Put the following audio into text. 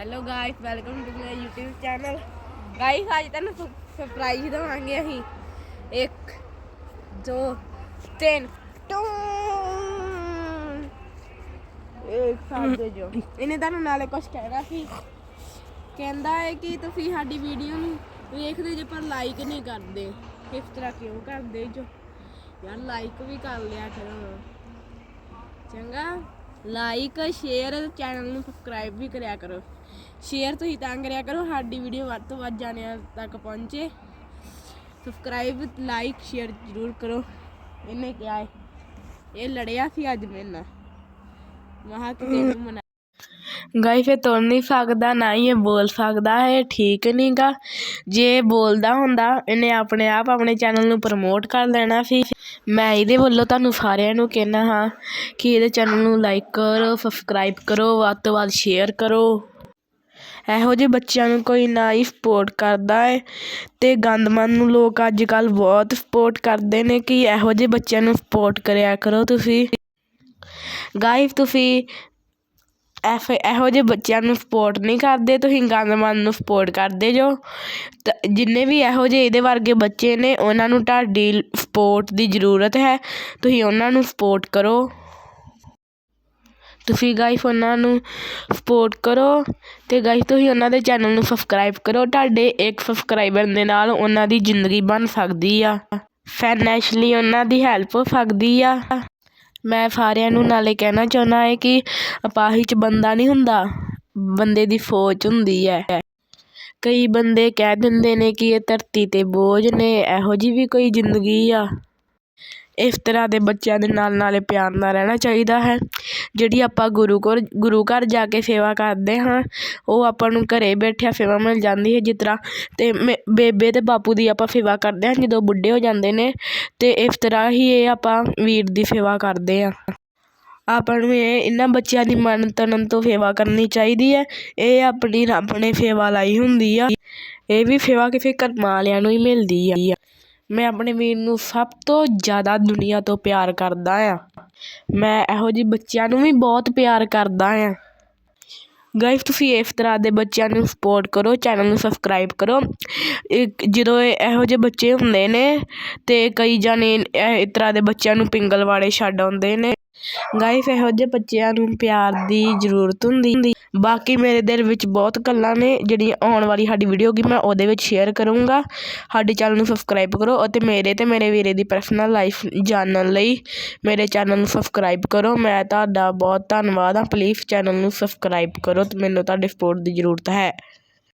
Hello guys welcome to my YouTube channel guys ਅੱਜ ਤੁਹਾਨੂੰ surprise ਦਵਾਂਗੇ ਅਸੀਂ। 1 2 3 ਟੂੰ। ਇੱਕ ਸਾਥ ਦੇ ਜੋ ਇਹਨੇ ਤੁਹਾਨੂੰ ਨਾਲੇ ਕੁਝ ਕਹਿਣਾ ਸੀ। ਕਹਿੰਦਾ ਹੈ ਕਿ ਤੁਸੀਂ ਸਾਡੀ ਵੀਡੀਓ ਨੂੰ ਵੇਖਦੇ ਜੇ ਪਰ ਲਾਈਕ ਨਹੀਂ ਕਰਦੇ। ਇਸ ਤਰ੍ਹਾਂ ਕਿਉਂ ਕਰਦੇ ਜੋ? ਯਾਰ ਲਾਈਕ ਵੀ ਕਰ ਲਿਆ ਕਰੋ। ਚੰਗਾ। ਲਾਈਕ ਸ਼ੇਅਰ ਚੈਨਲ ਨੂੰ ਸਬਸਕ੍ਰਾਈਬ ਵੀ ਕਰਿਆ ਕਰੋ। ਸ਼ੇਅਰ ਤੁਸੀਂ ਤਾਂ ਕਰਿਆ ਕਰੋ, ਸਾਡੀ ਵੀਡੀਓ ਵੱਧ ਤੋਂ ਵੱਧ ਜਾਣਿਆਂ ਤੱਕ ਪਹੁੰਚੇ। ਸਬਸਕ੍ਰਾਈਬ ਲਾਈਕ ਸ਼ੇਅਰ ਜ਼ਰੂਰ ਕਰੋ। ਇਹਨੇ ਕਿਹਾ ਹੈ ਇਹ ਲੜਿਆ ਸੀ ਅੱਜ ਮੇਰੇ ਨਾਲ। ਮਹਾ ਕਿ ਤੈਨੂੰ ਮਨਾ ਗਾਈ ਫੇ ਤੁਰ ਨਹੀਂ ਸਕਦਾ, ਨਾ ਹੀ ਇਹ ਬੋਲ ਸਕਦਾ ਹੈ ਠੀਕ ਨਹੀਂਗਾ ਜੇ ਬੋਲਦਾ ਹੁੰਦਾ, ਇਹਨੇ ਆਪਣੇ ਆਪ ਆਪਣੇ ਚੈਨਲ ਨੂੰ ਪ੍ਰਮੋਟ ਕਰ ਲੈਣਾ ਸੀ। ਮੈਂ ਇਹਦੇ ਵੱਲੋਂ ਤੁਹਾਨੂੰ ਸਾਰਿਆਂ ਨੂੰ ਕਹਿਣਾ ਹਾਂ ਕਿ ਇਹਦੇ ਚੈਨਲ ਨੂੰ ਲਾਈਕ ਕਰੋ ਸਬਸਕ੍ਰਾਈਬ ਕਰੋ, ਵੱਧ ਤੋਂ ਵੱਧ ਸ਼ੇਅਰ ਕਰੋ। ਇਹੋ ਜਿਹੇ ਬੱਚਿਆਂ ਨੂੰ ਕੋਈ ਨਾ ਹੀ ਸਪੋਰਟ ਕਰਦਾ ਹੈ ਅਤੇ ਗੰਦਮਨ ਨੂੰ ਲੋਕ ਅੱਜ ਕੱਲ੍ਹ ਬਹੁਤ ਸਪੋਰਟ ਕਰਦੇ ਨੇ ਕਿ ਇਹੋ ਜਿਹੇ ਬੱਚਿਆਂ ਨੂੰ ਸਪੋਰਟ ਕਰਿਆ ਕਰੋ ਤੁਸੀਂ। ਗਾਇਸ ਤੁਸੀਂ ਐਫ, ਇਹੋ ਜਿਹੇ ਬੱਚਿਆਂ ਨੂੰ ਸਪੋਰਟ ਨਹੀਂ ਕਰਦੇ, ਤੁਸੀਂ ਗੰਦਮਨ ਨੂੰ ਸਪੋਰਟ ਕਰਦੇ ਜੋ। ਤਾਂ, ਜਿੰਨੇ ਵੀ ਇਹੋ ਜਿਹੇ ਇਹਦੇ ਵਰਗੇ ਬੱਚੇ ਨੇ, ਉਹਨਾਂ ਨੂੰ ਤੁਹਾਡੀ ਸਪੋਰਟ ਦੀ ਜ਼ਰੂਰਤ ਹੈ। ਤੁਸੀਂ ਉਹਨਾਂ ਨੂੰ ਸਪੋਰਟ ਕਰੋ। ਤੁਸੀਂ ਗਾਇਸ ਉਹਨਾਂ ਨੂੰ ਸਪੋਰਟ ਕਰੋ ਤੇ ਗਾਇਸ ਤੁਸੀਂ ਉਹਨਾਂ ਦੇ ਚੈਨਲ ਨੂੰ ਸਬਸਕ੍ਰਾਈਬ ਕਰੋ। ਤੁਹਾਡੇ ਇੱਕ ਸਬਸਕ੍ਰਾਈਬਰ ਦੇ ਨਾਲ ਉਹਨਾਂ ਦੀ ਜ਼ਿੰਦਗੀ ਬਣ ਸਕਦੀ ਆ। ਫਾਈਨੈਂਸ਼ਲੀ ਉਹਨਾਂ ਦੀ ਹੈਲਪ ਹੋ ਸਕਦੀ ਆ। ਮੈਂ ਸਾਰਿਆਂ ਨੂੰ ਨਾਲੇ ਕਹਿਣਾ ਚਾਹੁੰਦਾ ਹੈ ਕਿ ਅਪਾਹਿਜ 'ਚ ਬੰਦਾ ਨਹੀਂ ਹੁੰਦਾ, ਬੰਦੇ ਦੀ ਸੋਚ ਹੁੰਦੀ ਹੈ। ਕਈ ਬੰਦੇ ਕਹਿ ਦਿੰਦੇ ਨੇ ਕਿ ਇਹ ਧਰਤੀ 'ਤੇ ਬੋਝ ਨੇ, ਇਹੋ ਜਿਹੀ ਵੀ ਕੋਈ ਜ਼ਿੰਦਗੀ ਆ। ਇਸ ਤਰ੍ਹਾਂ ਦੇ ਬੱਚਿਆਂ ਦੇ ਨਾਲ ਨਾਲੇ ਪਿਆਰ ਨਾਲ ਰਹਿਣਾ ਚਾਹੀਦਾ ਹੈ। ਜਿਹੜੀ ਆਪਾਂ ਗੁਰੂ ਕੋਲ, ਗੁਰੂ ਘਰ ਜਾ ਕੇ ਸੇਵਾ ਕਰਦੇ ਹਾਂ, ਉਹ ਆਪਾਂ ਨੂੰ ਘਰ ਬੈਠਿਆਂ ਸੇਵਾ ਮਿਲ ਜਾਂਦੀ ਹੈ ਜਿਸ ਤਰ੍ਹਾਂ ਅਤੇ ਮੇ, ਬੇਬੇ ਅਤੇ ਬਾਪੂ ਦੀ ਆਪਾਂ ਸੇਵਾ ਕਰਦੇ ਹਾਂ ਜਦੋਂ ਬੁੱਢੇ ਹੋ ਜਾਂਦੇ ਨੇ ਅਤੇ ਇਸ ਤਰ੍ਹਾਂ ਹੀ ਇਹ ਆਪਾਂ ਵੀਰ ਦੀ ਸੇਵਾ ਕਰਦੇ ਹਾਂ। ਆਪਾਂ ਨੂੰ ਇਹ, ਇਹਨਾਂ ਬੱਚਿਆਂ ਦੀ ਮਨ ਤਨ ਤੋਂ ਸੇਵਾ ਕਰਨੀ ਚਾਹੀਦੀ ਹੈ। ਇਹ ਆਪਣੀ ਰੱਬ ਨੇ ਸੇਵਾ ਲਾਈ ਹੁੰਦੀ ਆ। ਇਹ ਵੀ ਸੇਵਾ ਕਿਸੇ ਕਰਮਾਂ ਵਾਲਿਆਂ ਨੂੰ ਹੀ ਮਿਲਦੀ ਆ। ਮੈਂ ਆਪਣੇ ਵੀਰ ਨੂੰ ਸਭ ਤੋਂ ਜ਼ਿਆਦਾ ਦੁਨੀਆ ਤੋਂ ਪਿਆਰ ਕਰਦਾ ਹਾਂ ਮੈਂ ਇਹੋ ਜਿਹੇ ਬੱਚਿਆਂ ਨੂੰ ਵੀ ਬਹੁਤ ਪਿਆਰ ਕਰਦਾ ਹਾਂ ਗਾਇਸ ਤੁਸੀਂ ਇਸ ਤਰ੍ਹਾਂ ਦੇ ਬੱਚਿਆਂ ਨੂੰ ਸਪੋਰਟ ਕਰੋ ਚੈਨਲ ਨੂੰ ਸਬਸਕ੍ਰਾਈਬ ਕਰੋ। ਇੱਕ ਜਦੋਂ ਇਹ ਇਹੋ ਜਿਹੇ ਬੱਚੇ ਹੁੰਦੇ ਨੇ ਅਤੇ ਕਈ ਜਣੇ ਇਸ ਤਰ੍ਹਾਂ ਦੇ ਬੱਚਿਆਂ ਨੂੰ ਪਿੰਗਲਵਾੜੇ ਛੱਡ ਆਉਂਦੇ ਨੇ। ਗਾਇਸ, ਇਹੋ ਜਿਹੇ ਬੱਚਿਆਂ ਨੂੰ ਪਿਆਰ ਦੀ ਜ਼ਰੂਰਤ ਹੁੰਦੀ। ਹੁੰਦੀ ਬਾਕੀ ਮੇਰੇ ਦਿਲ ਵਿੱਚ ਬਹੁਤ ਗੱਲਾਂ ਨੇ ਜਿਹੜੀਆਂ ਆਉਣ ਵਾਲੀ ਸਾਡੀ ਵੀਡੀਓ ਹੋਗੀ ਮੈਂ ਉਹਦੇ ਵਿੱਚ ਸ਼ੇਅਰ ਕਰੂੰਗਾ। ਸਾਡੇ ਚੈਨਲ ਨੂੰ ਸਬਸਕ੍ਰਾਈਬ ਕਰੋ ਅਤੇ ਮੇਰੇ ਅਤੇ ਮੇਰੇ ਵੀਰੇ ਦੀ ਪਰਸਨਲ ਲਾਈਫ ਜਾਣਨ ਲਈ ਮੇਰੇ ਚੈਨਲ ਨੂੰ ਸਬਸਕ੍ਰਾਈਬ ਕਰੋ। ਮੈਂ ਤੁਹਾਡਾ ਬਹੁਤ ਧੰਨਵਾਦ ਹਾਂ। ਪਲੀਜ਼ ਚੈਨਲ ਨੂੰ ਸਬਸਕ੍ਰਾਈਬ ਕਰੋ ਤੇ ਮੈਨੂੰ ਤੁਹਾਡੇ ਸਪੋਰਟ ਦੀ ਜ਼ਰੂਰਤ ਹੈ।